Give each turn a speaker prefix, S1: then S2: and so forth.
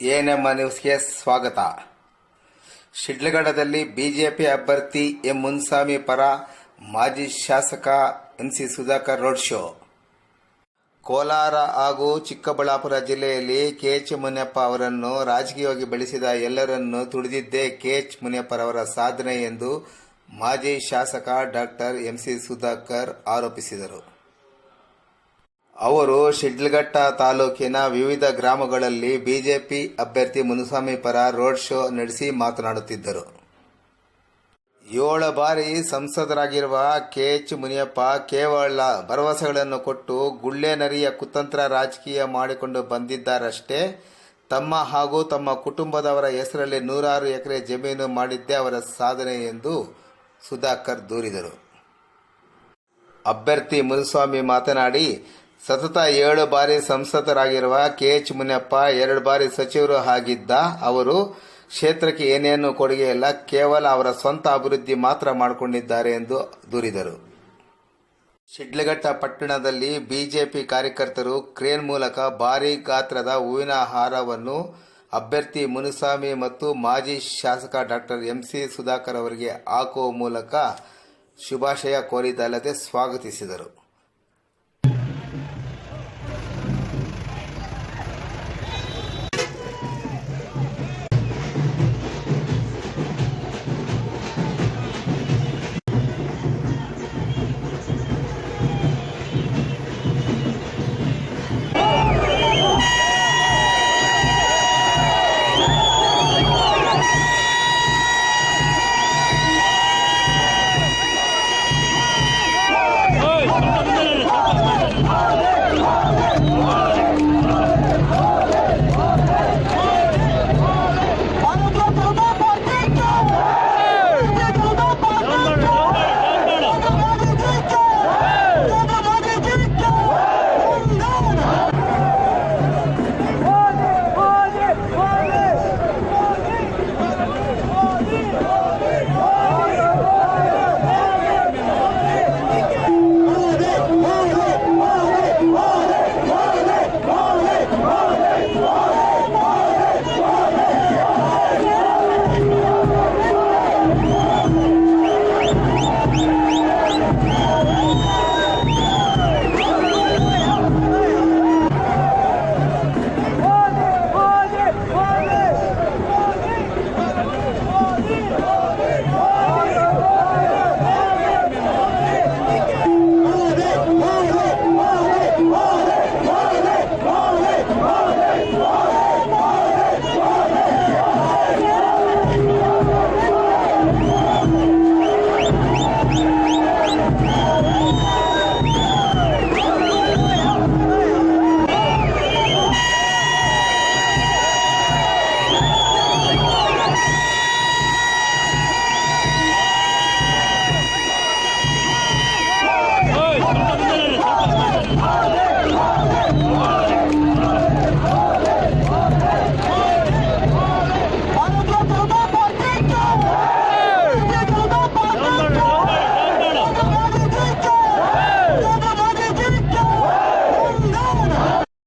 S1: ANM ನ್ಯೂಸ್ಗೆ ಸ್ವಾಗತ. ಶಿಡ್ಲಘಟ್ಟದಲ್ಲಿ ಬಿಜೆಪಿ ಅಭ್ಯರ್ಥಿ ಎಂ ಮುನ್ಸ್ವಾಮಿ ಪರ ಮಾಜಿ ಶಾಸಕ MC Sudhakar road show. Kolar ಹಾಗೂ ಚಿಕ್ಕಬಳ್ಳಾಪುರ ಜಿಲ್ಲೆಯಲ್ಲಿ ಕೆಎಚ್ ಮುನಿಯಪ್ಪ ಅವರನ್ನು ರಾಜಕೀಯವಾಗಿ ಬೆಳೆಸಿದ ಎಲ್ಲರನ್ನೂ ತುಳಿದಿದ್ದೇ ಕೆಎಚ್ ಮುನಿಯಪ್ಪರವರ ಸಾಧನೆ ಎಂದು ಮಾಜಿ ಶಾಸಕ ಡಾಕ್ಟರ್ ಎಂಸಿ ಸುಧಾಕರ್ ಆರೋಪಿಸಿದರು. ಅವರು ಶಿಡ್ಲಘಟ್ಟ ತಾಲೂಕಿನ ವಿವಿಧ ಗ್ರಾಮಗಳಲ್ಲಿ ಬಿಜೆಪಿ ಅಭ್ಯರ್ಥಿ ಮುನುಸ್ವಾಮಿ ಪರ ರೋಡ್ ಶೋ ನಡೆಸಿ ಮಾತನಾಡುತ್ತಿದ್ದರು. ಏಳು ಬಾರಿ ಸಂಸದರಾಗಿರುವ ಕೆಎಚ್ ಮುನಿಯಪ್ಪ ಕೇವಲ ಭರವಸೆಗಳನ್ನು ಕೊಟ್ಟು ಗುಳ್ಳೆ ನರಿಯ ಕುತಂತ್ರ ರಾಜಕೀಯ ಮಾಡಿಕೊಂಡು ಬಂದಿದ್ದಾರಷ್ಟೇ, ತಮ್ಮ ಹಾಗೂ ತಮ್ಮ ಕುಟುಂಬದವರ ಹೆಸರಲ್ಲಿ ನೂರಾರು ಎಕರೆ ಜಮೀನು ಮಾಡಿದ್ದೇ ಅವರ ಸಾಧನೆ ಎಂದು ಸುಧಾಕರ್ ದೂರಿದರು. ಅಭ್ಯರ್ಥಿ ಮುನುಸ್ವಾಮಿ ಮಾತನಾಡಿ ಸತತ ಏಳು ಬಾರಿ ಸಂಸದರಾಗಿರುವ ಕೆಎಚ್ ಮುನಿಯಪ್ಪ, ಎರಡು ಬಾರಿ ಸಚಿವರು ಆಗಿದ್ದ ಅವರು ಕ್ಷೇತ್ರಕ್ಕೆ ಏನೇನು ಕೊಡುಗೆ ಇಲ್ಲ, ಕೇವಲ ಅವರ ಸ್ವಂತ ಅಭಿವೃದ್ಧಿ ಮಾತ್ರ ಮಾಡಿಕೊಂಡಿದ್ದಾರೆ ಎಂದು ದೂರಿದರು. ಶಿಡ್ಲಘಟ್ಟ ಪಟ್ಟಣದಲ್ಲಿ ಬಿಜೆಪಿ ಕಾರ್ಯಕರ್ತರು ಕ್ರೇನ್ ಮೂಲಕ ಭಾರೀ ಗಾತ್ರದ ಹೂವಿನ ಹಾರವನ್ನು ಅಭ್ಯರ್ಥಿ ಮುನಿಸ್ವಾಮಿ ಮತ್ತು ಮಾಜಿ ಶಾಸಕ ಡಾಕ್ಟರ್ ಎಂಸಿ ಸುಧಾಕರ್ ಅವರಿಗೆ ಹಾಕುವ ಮೂಲಕ ಶುಭಾಶಯ ಕೋರಿದ್ದಲ್ಲದೆ ಸ್ವಾಗತಿಸಿದರು.